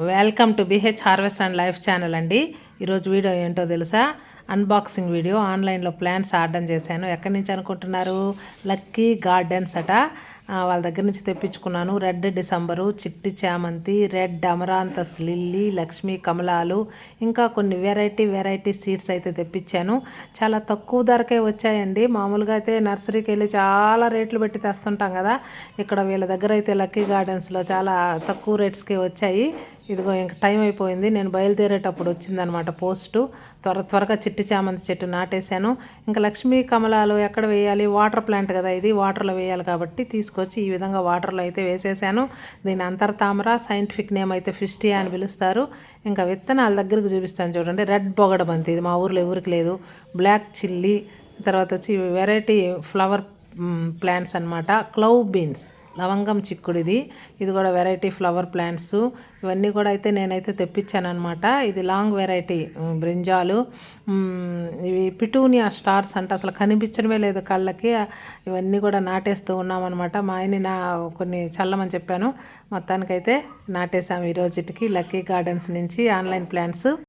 Welcome to BH harvest and life channel అండి. ఈరోజు video ఏంటో తెలుసా? Unboxing video. ఆన్లైన్లో ప్లాన్స్ ఆర్డర్ చేశాను. ఎక్కడి నుంచి అనుకుంటున్నారు? లక్కీ గార్డెన్స్ అట. వాళ్ళ దగ్గర నుంచి తెప్పించుకున్నాను. రెడ్ డిసెంబరు చిట్టి చామంతి రెడ్ అమరాంతస్ లిల్లీ లక్ష్మీ కమలాలు ఇంకా కొన్ని వెరైటీ వెరైటీ సీడ్స్ అయితే తెప్పించాను. చాలా తక్కువ ధరకే వచ్చాయండి. మామూలుగా అయితే నర్సరీకి వెళ్ళి చాలా రేట్లు పెట్టి తెస్తుంటాం కదా. ఇక్కడ వీళ్ళ దగ్గర అయితే లక్కీ గార్డెన్స్లో చాలా తక్కువ రేట్స్కే వచ్చాయి. ఇదిగో ఇంక టైం అయిపోయింది. నేను బయలుదేరేటప్పుడు వచ్చిందనమాట పోస్టు. త్వర త్వరగా చిట్టి చామంతి చెట్టు నాటేశాను. ఇంకా లక్ష్మీ కమలాలు ఎక్కడ వేయాలి? వాటర్ ప్లాంట్ కదా ఇది. వాటర్లో వేయాలి కాబట్టి తీసుకొచ్చి ఈ విధంగా వాటర్లో అయితే వేసేసాను. దీని అంతర్తామర సైంటిఫిక్ నేమ్ అయితే ఫిస్టియా అని పిలుస్తారు. ఇంకా విత్తనాల దగ్గరకు చూపిస్తాను చూడండి. రెడ్ బొగడబంతి ఇది మా ఊర్లో ఎవరికి లేదు. Black chilli. తర్వాత వచ్చి వెరైటీ ఫ్లవర్ ప్లాంట్స్ అన్నమాట. Clove beans. లవంగం చిక్కుడిది. ఇది కూడా వెరైటీ ఫ్లవర్ ప్లాంట్స్ ఇవన్నీ కూడా అయితే నేనైతే తెప్పించాను అనమాట ఇది లాంగ్ వెరైటీ బ్రింజాలు. ఇవి పిటూనియా స్టార్స్ అంటే అసలు కనిపించడమే లేదు కళ్ళకి. ఇవన్నీ కూడా నాటేస్తూ ఉన్నామన్నమాట. మా ఆయన్ని నా కొన్ని చల్లమని చెప్పాను. మొత్తానికైతే నాటేసాము ఈ రోజుకి లక్కీ గార్డెన్స్ నుంచి ఆన్లైన్ ప్లాంట్స్